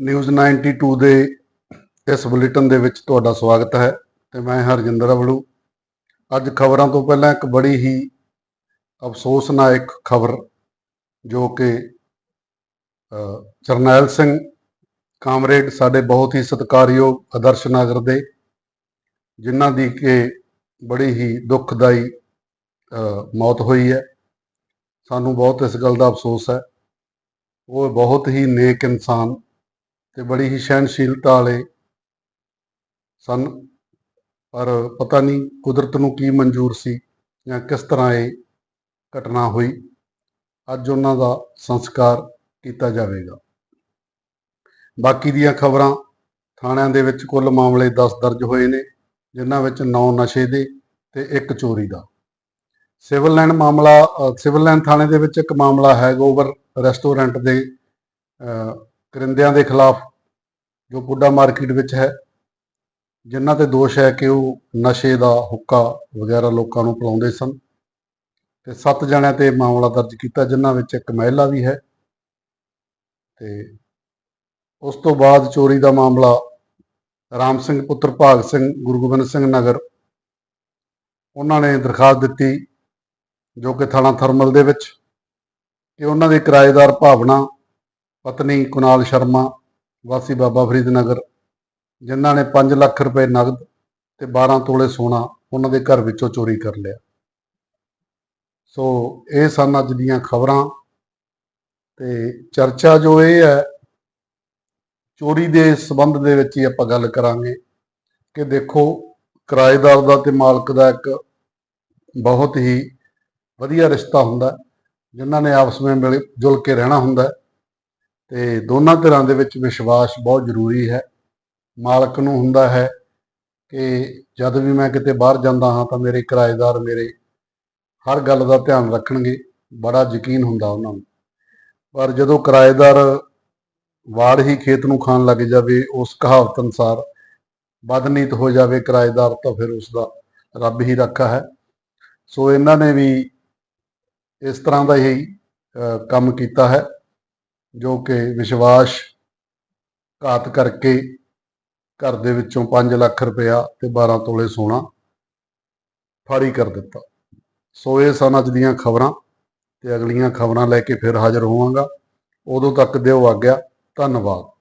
News 92 ਦੇ ਇਸ bulletin ਦੇ ਵਿੱਚ ਤੁਹਾਡਾ ਸਵਾਗਤ ਹੈ ਤੇ ਮੈਂ ਹਰਜਿੰਦਰ ਅਵਲੂ। ਅੱਜ ਖਬਰਾਂ ਤੋਂ ਪਹਿਲਾਂ ਇੱਕ ਬੜੀ ਹੀ ਅਫਸੋਸਨਾਇਕ ਖਬਰ ਜੋ ਕਿ ਜਰਨੈਲ ਸਿੰਘ ਕਾਮਰੇਡ ਸਾਡੇ ਬਹੁਤ ਹੀ ਸਤਿਕਾਰਯੋਗ ਆਦਰਸ਼ ਨਾਗਰ ਦੇ, ਜਿਨ੍ਹਾਂ ਦੀ ਕਿ ਬੜੀ ਹੀ ਦੁਖਦਾਈ ਮੌਤ ਹੋਈ ਹੈ। ਸਾਨੂੰ ਬਹੁਤ ਇਸ ਗੱਲ ਦਾ ਅਫਸੋਸ ਹੈ। ਉਹ ਬਹੁਤ ਹੀ ਨੇਕ ਇਨਸਾਨ ਤੇ ਬੜੀ ਹੀ ਸਹਿਨਸ਼ੀਲਤਾ ਵਾਲੇ ਸਨ। ਪਰ ਪਤਾ ਨਹੀਂ ਕੁਦਰਤ ਨੂੰ ਕੀ ਮਨਜ਼ੂਰ ਸੀ ਜਾਂ ਕਿਸ ਤਰ੍ਹਾਂ ਇਹ ਘਟਨਾ ਹੋਈ। ਅੱਜ ਉਹਨਾਂ ਦਾ ਸੰਸਕਾਰ ਕੀਤਾ ਜਾਵੇਗਾ। ਬਾਕੀ ਦੀਆਂ ਖਬਰਾਂ ਥਾਣਿਆਂ ਦੇ ਵਿੱਚ ਕੁੱਲ ਮਾਮਲੇ 10 ਦਰਜ ਹੋਏ ਨੇ, ਜਿਨ੍ਹਾਂ ਵਿੱਚ 9 ਨਸ਼ੇ ਦੇ ਤੇ ਇੱਕ ਚੋਰੀ ਦਾ। ਸਿਵਲ ਲਾਈਨ ਮਾਮਲਾ ਸਿਵਲ ਲਾਈਨ ਥਾਣੇ ਦੇ ਵਿੱਚ ਇੱਕ ਮਾਮਲਾ ਹੈ ਗੋਬਰ ਰੈਸਟੋਰੈਂਟ ਦੇ ਕਰਿੰਦਿਆਂ ਦੇ ਖਿਲਾਫ ਜੋ ਪੁੱਡਾ ਮਾਰਕੀਟ ਵਿੱਚ ਹੈ, ਜਿਨ੍ਹਾਂ ਤੇ ਦੋਸ਼ ਹੈ ਕਿ ਉਹ ਨਸ਼ੇ ਦਾ ਹੁੱਕਾ ਵਗੈਰਾ ਲੋਕਾਂ ਨੂੰ ਪਿਲਾਉਂਦੇ ਸਨ ਤੇ ਸੱਤ ਜਣਿਆਂ ਤੇ ਮਾਮਲਾ ਦਰਜ ਕੀਤਾ, ਜਿਨ੍ਹਾਂ ਵਿੱਚ ਇੱਕ ਮਹਿਲਾ ਵੀ ਹੈ ਤੇ ਉਸ ਤੋਂ ਬਾਅਦ ਚੋਰੀ ਦਾ ਮਾਮਲਾ ਰਾਮ ਸਿੰਘ ਪੁੱਤਰ ਭਾਗ ਸਿੰਘ, ਗੁਰੂ ਗੋਬਿੰਦ ਸਿੰਘ ਨਗਰ, ਉਹਨਾਂ ਨੇ ਦਰਖਾਸਤ ਦਿੱਤੀ ਜੋ ਕਿ ਥਾਣਾ ਥਰਮਲ ਦੇ ਵਿੱਚ ਕਿ ਉਹਨਾਂ ਦੇ ਕਿਰਾਏਦਾਰ ਭਾਵਨਾ ਪਤਨੀ ਕੁਨਾਲ ਸ਼ਰਮਾ ਵਾਸੀ ਬਾਬਾ ਫਰੀਦ ਨਗਰ ਜਿਨ੍ਹਾਂ ਨੇ 5 ਲੱਖ ਰੁਪਏ ਨਗਦ ਤੇ 12 ਤੋਲੇ ਸੋਨਾ ਉਹਨਾਂ ਦੇ ਘਰ ਵਿੱਚੋਂ ਚੋਰੀ ਕਰ ਲਿਆ। ਸੋ ਇਹ ਸਨ ਅੱਜ ਦੀਆਂ ਖਬਰਾਂ ਤੇ ਚਰਚਾ ਜੋ ਇਹ ਹੈ ਚੋਰੀ ਦੇ ਸਬੰਧ ਦੇ ਵਿੱਚ ਹੀ ਆਪਾਂ ਗੱਲ ਕਰਾਂਗੇ ਕਿ ਦੇਖੋ ਕਿਰਾਏਦਾਰ ਦਾ ਤੇ ਮਾਲਕ ਦਾ ਇੱਕ ਬਹੁਤ ਹੀ ਵਧੀਆ ਰਿਸ਼ਤਾ ਹੁੰਦਾ ਹੈ, ਜਿਨ੍ਹਾਂ ਨੇ ਆਪਸ ਵਿੱਚ ਮਿਲ ਜੁਲ ਕੇ ਰਹਿਣਾ ਹੁੰਦਾ। ਤੇ ਦੋਨਾਂ ਧਿਰਾਂ ਦੇ ਵਿੱਚ ਵਿਸ਼ਵਾਸ ਬਹੁਤ ਜ਼ਰੂਰੀ ਹੈ। ਮਾਲਕ ਨੂੰ ਹੁੰਦਾ ਹੈ ਕਿ ਜਦ ਵੀ ਮੈਂ ਕਿਤੇ ਬਾਹਰ ਜਾਂਦਾ ਹਾਂ ਤਾਂ ਮੇਰੇ ਕਿਰਾਏਦਾਰ ਮੇਰੇ ਹਰ ਗੱਲ ਦਾ ਧਿਆਨ ਰੱਖਣਗੇ, ਬੜਾ ਯਕੀਨ ਹੁੰਦਾ ਉਹਨਾਂ ਨੂੰ। ਪਰ ਜਦੋਂ ਕਿਰਾਏਦਾਰ ਵਾੜ ਹੀ ਖੇਤ ਨੂੰ ਖਾਣ ਲੱਗ ਜਾਵੇ, ਉਸ ਕਹਾਵਤ ਅਨੁਸਾਰ ਬਦਨੀਤ ਹੋ ਜਾਵੇ ਕਿਰਾਏਦਾਰ ਤਾਂ ਫਿਰ ਉਸ ਦਾ ਰੱਬ ਹੀ ਰੱਖਾ ਹੈ। ਸੋ ਇਹਨਾਂ ਨੇ ਵੀ ਇਸ ਤਰ੍ਹਾਂ ਦਾ ਹੀ ਕੰਮ ਕੀਤਾ ਹੈ। ਜੋ ਕਿ ਵਿਸ਼ਵਾਸ ਘਾਤ ਕਰਕੇ ਘਰ ਦੇ ਵਿੱਚੋਂ 5 ਲੱਖ ਰੁਪਇਆ ਤੇ 12 ਤੋਲੇ ਸੋਨਾ ਫਾੜੀ ਕਰ ਦਿੱਤਾ। ਸੋ ਇਹ ਸਨ ਅੱਜ ਦੀਆਂ ਖਬਰਾਂ ਤੇ ਅਗਲੀਆਂ ਖਬਰਾਂ ਲੈ ਕੇ ਫਿਰ ਹਾਜ਼ਰ ਹੋਵਾਂਗਾ। ਉਦੋਂ ਤੱਕ ਦਿਓ ਆਗਿਆ। ਧੰਨਵਾਦ।